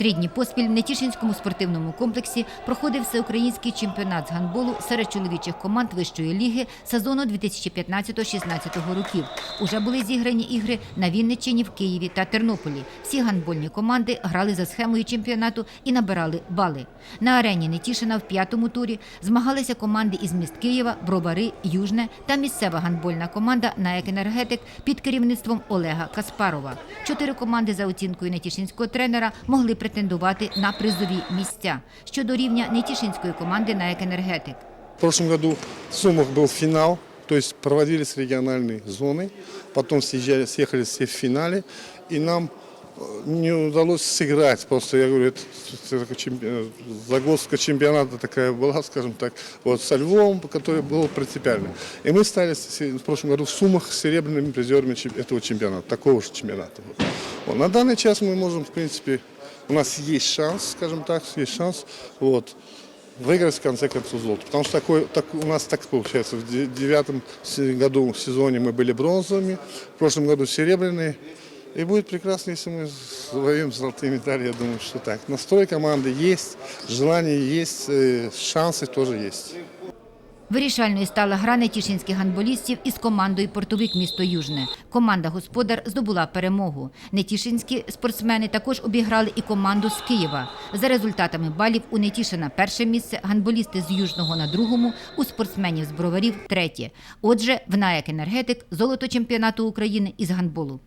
Три дні поспіль в Нетішинському спортивному комплексі проходив всеукраїнський чемпіонат з гандболу серед чоловічих команд вищої ліги сезону 2015-16 років. Уже були зіграні ігри на Вінниччині, в Києві та Тернополі. Всі гандбольні команди грали за схемою чемпіонату і набирали бали. На арені Нетішина в п'ятому турі змагалися команди із міст Києва, Бровари, Южне та місцева гандбольна команда «Наек Енергетик» під керівництвом Олега Каспарова. Чотири команди за оцінкою нетішинського тренера могли претендувати на призові місця. Щодо рівня нетішинської команди «Наек Енергетик». В прошлом году в Сумах был финал, то есть проводились региональные зоны, потом съезжали, съехали все в финале, и нам э, не удалось сыграть. Просто, я говорю, это, это такой чемпи- э, загвоздка чемпионата такая была, скажем так, вот со Львовом, который был принципиальный. И мы стали в прошлом году в Сумах серебряными призерами этого чемпионата, такого же чемпионата. Вот. На данный час мы можем, в принципе, у нас есть шанс, скажем так, есть шанс, вот, выиграть в конце концов золото. Потому что такой, так, у нас так получается. В де- девятом году в сезоне мы были бронзовыми, в прошлом году серебряные. И будет прекрасно, если мы завоюем золотые медали. Я думаю, что так. Настрой команды есть, желание есть, э, шансы тоже есть. Вирішальною стала гра нетішинських гандболістів із командою «Портовик місто Южне». Команда «Господар» здобула перемогу. Нетішинські спортсмени також обіграли і команду з Києва. За результатами балів у Нетішина перше місце, гандболісти з Южного на другому, у спортсменів з Броварів третє. Отже, в «Наек Енергетик» золото чемпіонату України із гандболу.